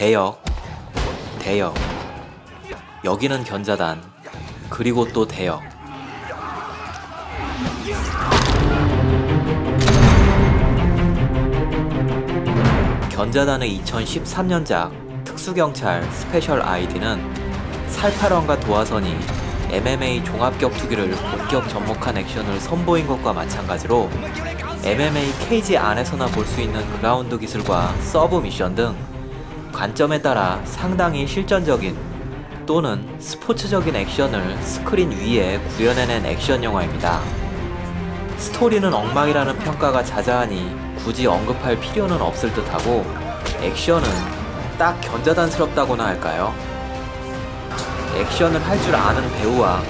대역, 대역. 여기는 견자단, 그리고 또 대역. 견자단의 2013년작 특수경찰 스페셜 아이디는 살파런과 도화선이 MMA 종합격투기를 본격 접목한 액션을 선보인 것과 마찬가지로 MMA 케이지 안에서나 볼 수 있는 그라운드 기술과 서브 미션 등 관점에 따라 상당히 실전적인 또는 스포츠적인 액션을 스크린 위에 구현해낸 액션 영화입니다. 스토리는 엉망이라는 평가가 자자하니 굳이 언급할 필요는 없을 듯하고 액션은 딱 견자단스럽다고나 할까요? 액션을 할 줄 아는 배우와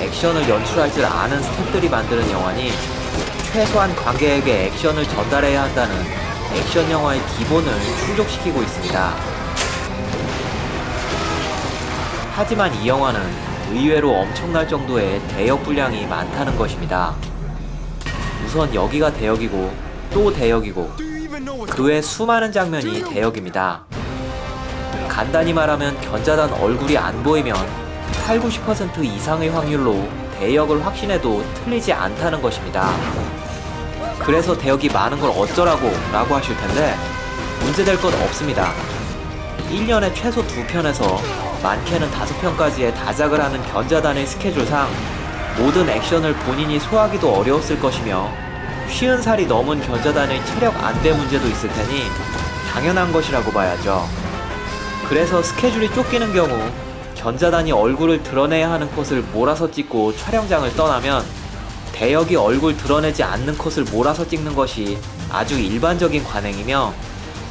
액션을 연출할 줄 아는 스태프들이 만드는 영화니 최소한 관객에게 액션을 전달해야 한다는 액션 영화의 기본을 충족시키고 있습니다. 하지만 이 영화는 의외로 엄청날 정도의 대역 분량이 많다는 것입니다. 우선 여기가 대역이고 또 대역이고 그 외 수많은 장면이 대역입니다. 간단히 말하면 견자단 얼굴이 안 보이면 8, 90% 이상의 확률로 대역을 확신해도 틀리지 않다는 것입니다. 그래서 대역이 많은 걸 어쩌라고 라고 하실 텐데 문제될 건 없습니다. 1년에 최소 2편에서 많게는 5편까지의 다작을 하는 견자단의 스케줄상 모든 액션을 본인이 소화하기도 어려웠을 것이며 쉬운 살이 넘은 견자단의 체력 안대 문제도 있을 테니 당연한 것이라고 봐야죠. 그래서 스케줄이 쫓기는 경우 견자단이 얼굴을 드러내야 하는 컷을 몰아서 찍고 촬영장을 떠나면 대역이 얼굴 드러내지 않는 컷을 몰아서 찍는 것이 아주 일반적인 관행이며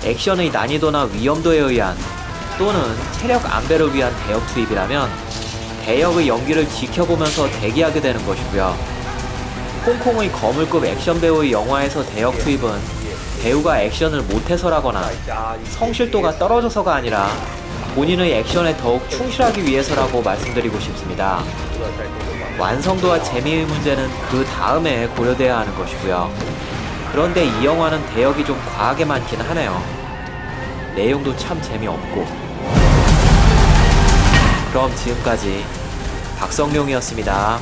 액션의 난이도나 위험도에 의한 또는 체력 안배를 위한 대역 투입이라면 대역의 연기를 지켜보면서 대기하게 되는 것이고요. 홍콩의 거물급 액션 배우의 영화에서 대역 투입은 배우가 액션을 못해서라거나 성실도가 떨어져서가 아니라 본인의 액션에 더욱 충실하기 위해서라고 말씀드리고 싶습니다. 완성도와 재미의 문제는 그 다음에 고려돼야 하는 것이고요. 그런데 이 영화는 대역이 좀 과하게 많긴 하네요. 내용도 참 재미없고. 그럼 지금까지 박성룡이었습니다.